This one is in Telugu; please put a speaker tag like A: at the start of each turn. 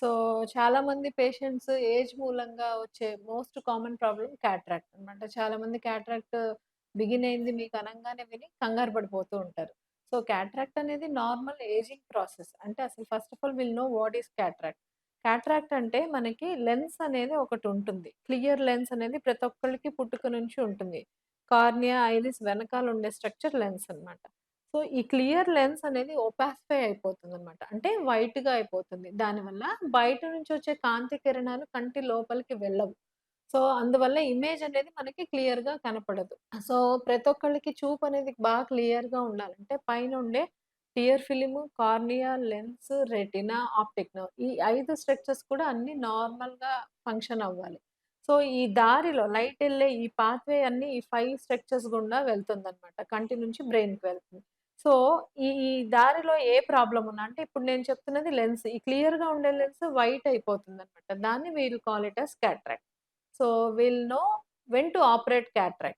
A: సో, చాలా మంది పేషెంట్స్ ఏజ్ మూలంగా వచ్చే మోస్ట్ కామన్ ప్రాబ్లం క్యాట్రాక్ట్ అనమాట. చాలామంది క్యాట్రాక్ట్ బిగిన్ అయింది మీకు అనంగానే విని కంగారు పడిపోతూ ఉంటారు. సో, క్యాట్రాక్ట్ అనేది నార్మల్ ఏజింగ్ ప్రాసెస్. అంటే అసలు first of all we'll know what is cataract. Cataract అంటే మనకి లెన్స్ అనేది ఒకటి ఉంటుంది క్లియర్ లెన్స్ అనేది ప్రతి ఒక్కళ్ళకి పుట్టుక నుంచి ఉంటుంది. కార్నియా, ఐరిస్ వెనకాల ఉండే స్ట్రక్చర్ లెన్స్ అన్నమాట. సో, ఈ క్లియర్ లెన్స్ అనేది ఒపాసిఫై అయిపోతుందన్నమాట. అంటే వైట్‌గా అయిపోతుంది. దానివల్ల బయట నుంచి వచ్చే కాంతి కిరణాలు కంటి లోపలికి వెళ్ళవు. సో, అందువల్ల ఇమేజ్ అనేది మనకి క్లియర్‌గా కనపడదు. సో, ప్రతి ఒక్కళ్ళకి చూపు అనేది బాగా క్లియర్‌గా ఉండాలంటే పైన ఉండే tear film, cornea, lens, retina, optic nerve ఈ ఐదు స్ట్రక్చర్స్ కూడా అన్ని నార్మల్‌గా ఫంక్షన్ అవ్వాలి. సో, ఈ దారిలో లైట్ వెళ్ళే ఈ పాత్‌వే అన్ని ఈ ఫైవ్ స్ట్రక్చర్స్ గుండా వెళ్తుందన్నమాట. కంటి నుంచి బ్రెయిన్‌కి వెళ్తుంది. సో, ఈ ఈ దారిలో ఏ ప్రాబ్లం ఉన్నా అంటే ఇప్పుడు నేను చెప్తున్నది లెన్స్. ఈ క్లియర్‌గా ఉండే లెన్స్ వైట్ అయిపోతుందన్నమాట. దాన్ని we call it as cataract. So, we'll know when to operate cataract.